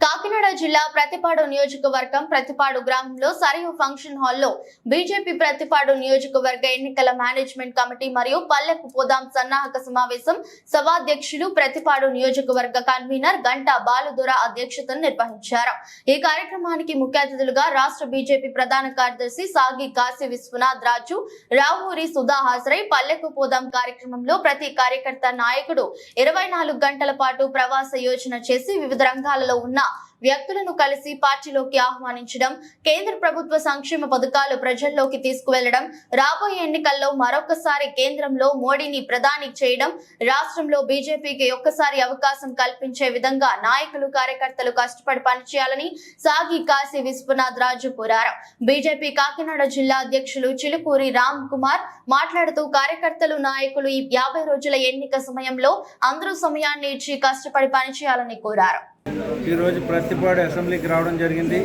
కాకినాడ జిల్లా ప్రతిపాడు నియోజకవర్గం ప్రతిపాడు గ్రామంలో సరియు ఫంక్షన్ హాల్లో బీజేపీ ప్రతిపాడు నియోజకవర్గ ఎన్నికల మేనేజ్మెంట్ కమిటీ మరియు పల్లెకు పోదాం సన్నాహక సమావేశం సభాధ్యక్షులు ప్రతిపాడు నియోజకవర్గ కన్వీనర్ గంటా బాలుదొర అధ్యక్షతను నిర్వహించారు. ఈ కార్యక్రమానికి ముఖ్య అతిథులుగా రాష్ట్ర బీజేపీ ప్రధాన కార్యదర్శి సాగి కాశీ విశ్వనాథ్ రాజు రావూరి సుధా హాజరై పల్లెకు పోదాం కార్యక్రమంలో ప్రతి కార్యకర్త నాయకుడు ఇరవై నాలుగు గంటల పాటు ప్రవాస యోజన చేసి వివిధ రంగాలలో ఉన్న あ వ్యక్తులను కలిసి పార్టీలోకి ఆహ్వానించడం కేంద్ర ప్రభుత్వ సంక్షేమ పథకాలు ప్రజల్లోకి తీసుకువెళ్ళడం రాబోయే ఎన్నికల్లో మరొకసారి కేంద్రంలో మోడీని ప్రధాని చేయడం రాష్ట్రంలో బీజేపీకి ఒక్కసారి అవకాశం కల్పించే విధంగా నాయకులు కార్యకర్తలు కష్టపడి పనిచేయాలని సాగి కాశీ విశ్వనాథ్ రాజు కోరారు. బీజేపీ కాకినాడ జిల్లా అధ్యక్షులు చిలుకూరి రామ్ కుమార్ మాట్లాడుతూ కార్యకర్తలు నాయకులు ఈ యాభై రోజుల ఎన్నిక సమయంలో అందరూ సమయాన్ని ఇచ్చి కష్టపడి పనిచేయాలని కోరారు. ఈరోజు ప్రతిపాడు అసెంబ్లీకి రావడం జరిగింది.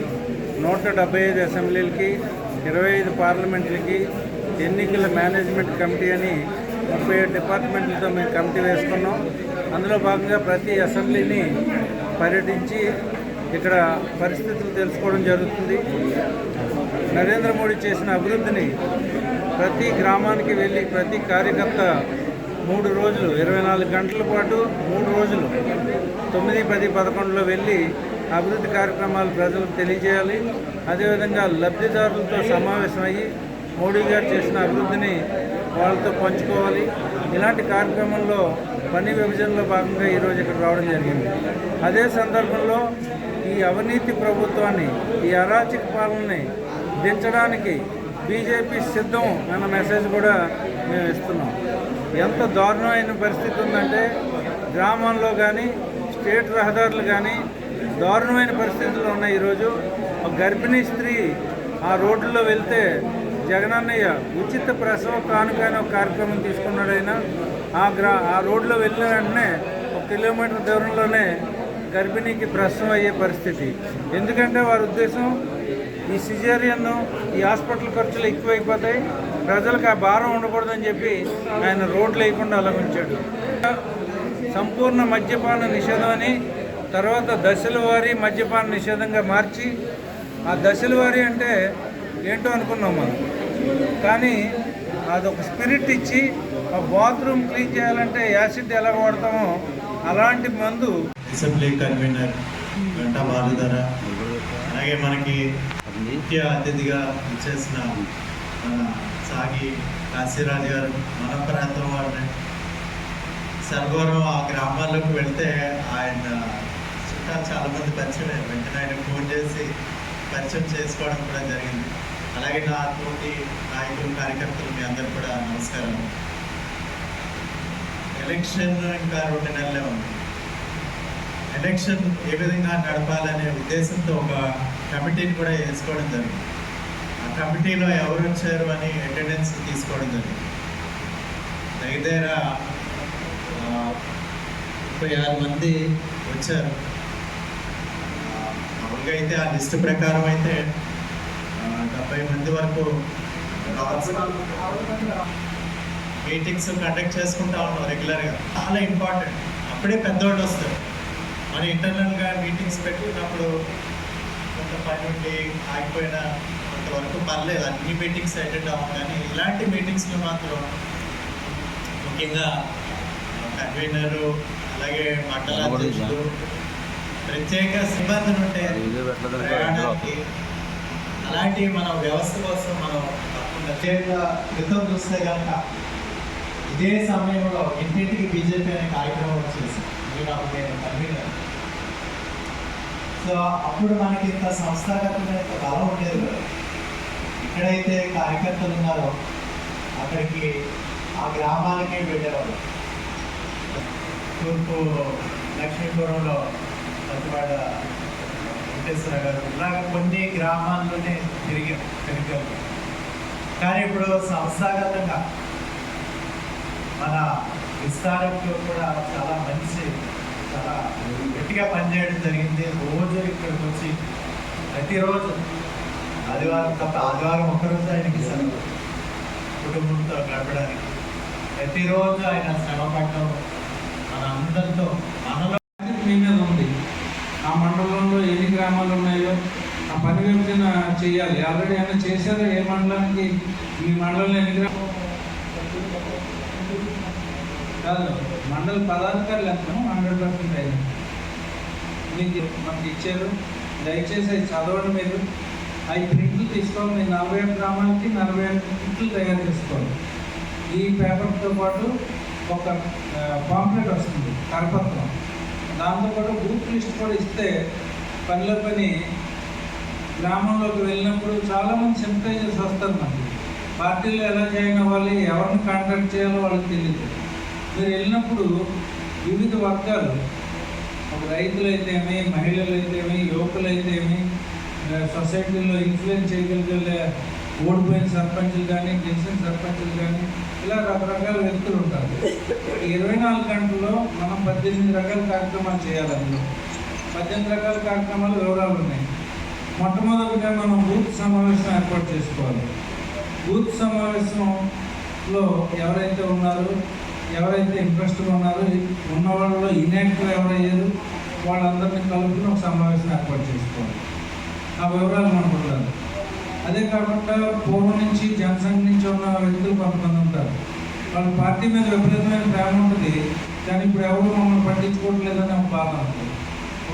నూట డెబ్బై ఐదు అసెంబ్లీలకి ఇరవై ఐదు పార్లమెంట్లకి ఎన్నికల మేనేజ్మెంట్ కమిటీ అని ముప్పై ఏడు డిపార్ట్మెంట్లతో మేము కమిటీ వేసుకున్నాం. అందులో భాగంగా ప్రతి అసెంబ్లీని పర్యటించి ఇక్కడ పరిస్థితులు తెలుసుకోవడం జరుగుతుంది. నరేంద్ర మోడీ చేసిన అభివృద్ధిని ప్రతి గ్రామానికి వెళ్ళి ప్రతి కార్యకర్త మూడు రోజులు ఇరవై నాలుగు గంటల పాటు మూడు రోజులు తొమ్మిది పది పదకొండులో వెళ్ళి అభివృద్ధి కార్యక్రమాలు ప్రజలకు తెలియజేయాలి. అదేవిధంగా లబ్ధిదారులతో సమావేశమయ్యి మోడీ గారు చేసిన అభివృద్ధిని వాళ్ళతో పంచుకోవాలి. ఇలాంటి కార్యక్రమంలో పని విభజనలో భాగంగా ఈరోజు ఇక్కడ రావడం జరిగింది. అదే సందర్భంలో ఈ అవినీతి ప్రభుత్వాన్ని ఈ అరాచక పాలనని దించడానికి బీజేపీ సిద్ధం అన్న మెసేజ్ కూడా మేము ఇస్తున్నాం. ఎంత దారుణమైన పరిస్థితి ఉందంటే గ్రామంలో కానీ స్టేట్ రహదారులు కానీ దారుణమైన పరిస్థితులు ఉన్నాయి ఈరోజు ఒక గర్భిణీ స్త్రీ ఆ రోడ్డులో వెళ్తే జగనన్నయ్య ఉచిత ప్రసవ కానుక అనే ఒక కార్యక్రమం తీసుకున్నాడు ఆయన. ఆ గ్రా ఆ రోడ్లో వెళ్ళిన వెంటనే ఒక కిలోమీటర్ దూరంలోనే గర్భిణీకి ప్రసవం అయ్యే పరిస్థితి. ఎందుకంటే వారి ఉద్దేశం ఈ సిజేరియన్ ఈ హాస్పిటల్ ఖర్చులు ఎక్కువైపోతాయి. ప్రజలకు ఆ భారం ఉండకూడదని చెప్పి ఆయన రోడ్లు వేయకుండా అలా ఉంచాడు. సంపూర్ణ మద్యపాన నిషేధం అని తర్వాత దశల వారీ మద్యపాన నిషేధంగా మార్చి ఆ దశల వారీ అంటే ఏంటో అనుకున్నాం మనం. కానీ అదొక స్పిరిట్ ఇచ్చి ఆ బాత్రూమ్ క్లీన్ చేయాలంటే యాసిడ్ ఎలా వాడతామో అలాంటి మందు అసెంబ్లీ కన్వీనర్ గంటా బాలుధర అలాగే మనకి ముఖ్య అతిథిగా ఇచ్చేసిన మన సాగి కాశీరాజు గారు మన ప్రాంతం వారిని సర్గవరం ఆ గ్రామాల్లోకి వెళ్తే చుట్టాలు చాలామంది పరిచయం అయ్యారు. వెంటనే ఆయన ఫోన్ చేసి పరిచయం చేసుకోవడం కూడా జరిగింది. అలాగే నా తోటి నాయకులు కార్యకర్తలు మీ అందరు కూడా నమస్కారం ఎలక్షన్ ఇంకా రెండు నెలలే ఉంది. ఎలక్షన్ ఏ విధంగా నడపాలనే ఉద్దేశంతో ఒక కమిటీని కూడా వేసుకోవడం జరిగింది. ఆ కమిటీలో ఎవరు వచ్చారు అని అటెండెన్స్ తీసుకోవడం జరిగింది. దగ్గర ముప్పై ఆరు మంది వచ్చారు. మామూలుగా అయితే ఆ లిస్ట్ ప్రకారం అయితే డెబ్బై మంది వరకు మీటింగ్స్ కండక్ట్ చేసుకుంటా ఉన్నాం రెగ్యులర్గా. చాలా ఇంపార్టెంట్. అప్పుడే పెద్దవాళ్ళు వస్తారు. మన ఇంటర్నల్గా మీటింగ్స్ పెట్టుకున్నప్పుడు కొంత పని ఉండి ఆగిపోయిన కొంతవరకు పర్లేదు. అన్ని మీటింగ్స్ అటెండ్ అవ్వం కానీ ఇలాంటి మీటింగ్స్లో మాత్రం ముఖ్యంగా కన్వీనరు అలాగే మండల అధ్యక్షులు ప్రత్యేక సిబ్బందులు ఉంటాయి అలాంటి మన వ్యవస్థ కోసం మనం తప్పకుండా క్రితం చూస్తే కనుక ఇదే సమయంలో ఇంటింటికి బీజేపీ అనే కార్యక్రమం వచ్చేసి అప్పుడు నేను కన్వీనర్ సో అప్పుడు మనకి ఇంత సంస్థాగతమైన ఇంత బలం ఉండేది కాదు. ఎక్కడైతే కార్యకర్తలు ఉన్నారో అక్కడికి ఆ గ్రామాలకే వెళ్ళేవాళ్ళు. తూర్పు లక్ష్మీపురంలో పతివాడ వెంకటేశ్వర గారు ఇలాగ కొన్ని గ్రామాల్లోనే తిరిగాం తిరిగాం కానీ ఇప్పుడు సంస్థాగతంగా మన విస్తారంలో కూడా చాలా మంచి చాలా గట్టిగా పనిచేయడం జరిగింది. రోజు ఇక్కడికి వచ్చి ప్రతిరోజు ఆదివారం తప్ప ఆదివారం ఒక్కరోజు ఆయనకి సెలవు కుటుంబంతో గడపడానికి ప్రతిరోజు ఆయన శ్రమ పడటం మన అందరితో మనలో మీ మీద ఉంది ఆ మండలంలో మండలంలో ఎన్ని గ్రామాలు ఉన్నాయో ఆ పని విభజన చేయాలి. ఆల్రెడీ ఏమైనా చేశారా ఏ మండలానికి మీ మండలంలో ఎన్ని కాదు మండల పదాధికారులు ఎంత? హండ్రెడ్ పర్సెంట్ అయింది. మీకు మనకి ఇచ్చారు. దయచేసి అవి చదవండి మీరు. అవి ప్రింట్లు తీసుకోవాలి. మీరు నలభై ఒక్క గ్రామాలకి నలభై ఏడు ప్రింట్లు తయారు చేసుకోవాలి. ఈ పేపర్తో పాటు ఒక పాంప్లెట్ వస్తుంది కరపత్రం. దాంతో పాటు లిస్ట్ కూడా ఇస్తే పనిలో పని గ్రామంలోకి వెళ్ళినప్పుడు చాలామంది సింపటైజర్స్ వస్తారు మనకి. పార్టీలో ఎలా జాయిన్ అవ్వాలి ఎవరిని కాంటాక్ట్ చేయాలో వాళ్ళకి తెలియదు మీరు వెళ్ళినప్పుడు వివిధ వర్గాలు ఒక రైతులు అయితేమి మహిళలు అయితేమి యువకులు అయితేమి సొసైటీలో ఇన్ఫ్లుయెన్స్ చేయగలిగే ఓడిపోయిన సర్పంచులు కానీ గెలిచిన సర్పంచులు కానీ ఇలా రకరకాల వ్యక్తులు ఉంటారు. ఇరవై నాలుగు గంటల్లో మనం పద్దెనిమిది రకాల కార్యక్రమాలు చేయాలి అందులో పద్దెనిమిది రకాల కార్యక్రమాలు వివరాలు ఉన్నాయి. మొట్టమొదటిగా మనం బూత్ సమావేశం ఏర్పాటు చేసుకోవాలి. బూత్ సమావేశంలో ఎవరైతే ఉన్నారో ఎవరైతే ఇంట్రెస్ట్గా ఉన్నారో ఉన్న వాళ్ళలో ఇన్యాక్టివ్ ఎవరయ్యారు వాళ్ళందరినీ కలుపుకుని ఒక సమావేశం ఏర్పాటు చేసుకోవాలి. ఆ వివరాలు మనకు ఉండాలి అదే కాకుండా పూర్వం నుంచి జనసంఘ నుంచి ఉన్న వ్యక్తులు కొంతమంది ఉంటారు. వాళ్ళ పార్టీ మీద విపరీతమైన ప్రేమ ఉంటుంది. కానీ ఇప్పుడు ఎవరు మమ్మల్ని పట్టించుకోవట్లేదని ఒక బాధ ఉంటుంది.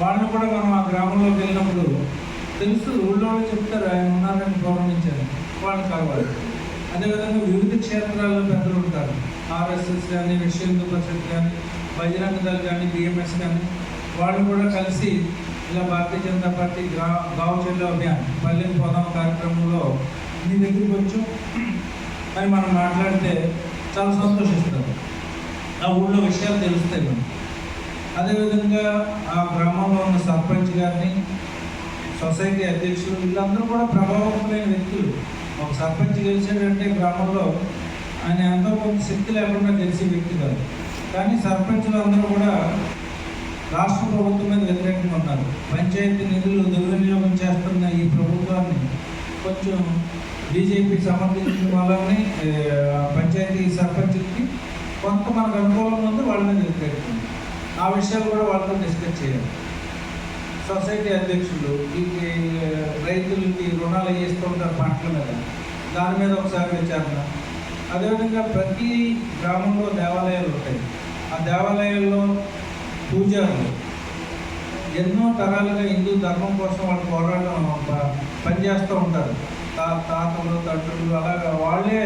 వాళ్ళని కూడా మనం ఆ గ్రామంలోకి వెళ్ళినప్పుడు తెలుసు ఊళ్ళో చెప్తారు ఆయన ఉన్నారని గౌరవించారు. వాళ్ళు కావాలి అదేవిధంగా వివిధ క్షేత్రాల్లో పెద్దలు ఉంటారు. ఆర్ఎస్ఎస్ కానీ విశ్వ హిందూ పరిషత్ కానీ బజరంగ దళ కానీ బిఎంఎస్ కానీ వాళ్ళు కూడా కలిసి ఇలా భారతీయ జనతా పార్టీ గ్రా గావు చెల్లో అభియాన్ పల్లెకి పోదాం కార్యక్రమంలో మీ దగ్గరికి వచ్చాం అని మనం మాట్లాడితే చాలా సంతోషిస్తారు ఆ ఊళ్ళో విషయాలు తెలుస్తాయి మనం అదేవిధంగా ఆ గ్రామంలో ఉన్న సర్పంచ్ గారిని సొసైటీ అధ్యక్షులు వీళ్ళందరూ కూడా ప్రభావవంతమైన వ్యక్తులు. ఒక సర్పంచ్ గెలిచాడంటే గ్రామంలో ఆయన ఎంతో కొంత శక్తి లేకుండా గెలిచే వ్యక్తి కాదు. కానీ సర్పంచులు అందరూ కూడా రాష్ట్ర ప్రభుత్వం మీద వ్యతిరేకంగా ఉన్నారు పంచాయతీ నిధులు దుర్వినియోగం చేస్తున్న ఈ ప్రభుత్వాన్ని కొంచెం బీజేపీ సమర్థించిన వాళ్ళని పంచాయతీ సర్పంచ్కి కొంత మనకు అనుకూలంగా ఉంది వాళ్ళ మీద వ్యతిరేకంగా ఆ విషయాలు కూడా వాళ్ళతో డిస్కస్ చేయాలి. సొసైటీ అధ్యక్షులు ఈ రైతులకి రుణాలు ఇస్తూ ఉంటారు పంటల మీద. దాని మీద ఒకసారి విచారణ. అదేవిధంగా ప్రతి గ్రామంలో దేవాలయాలు ఉంటాయి. ఆ దేవాలయాల్లో పూజారులు ఎన్నో తరాలుగా హిందూ ధర్మం కోసం వాళ్ళు పోరాటం పనిచేస్తూ ఉంటారు. తా తాతలు తండ్రులు అలాగా వాళ్ళే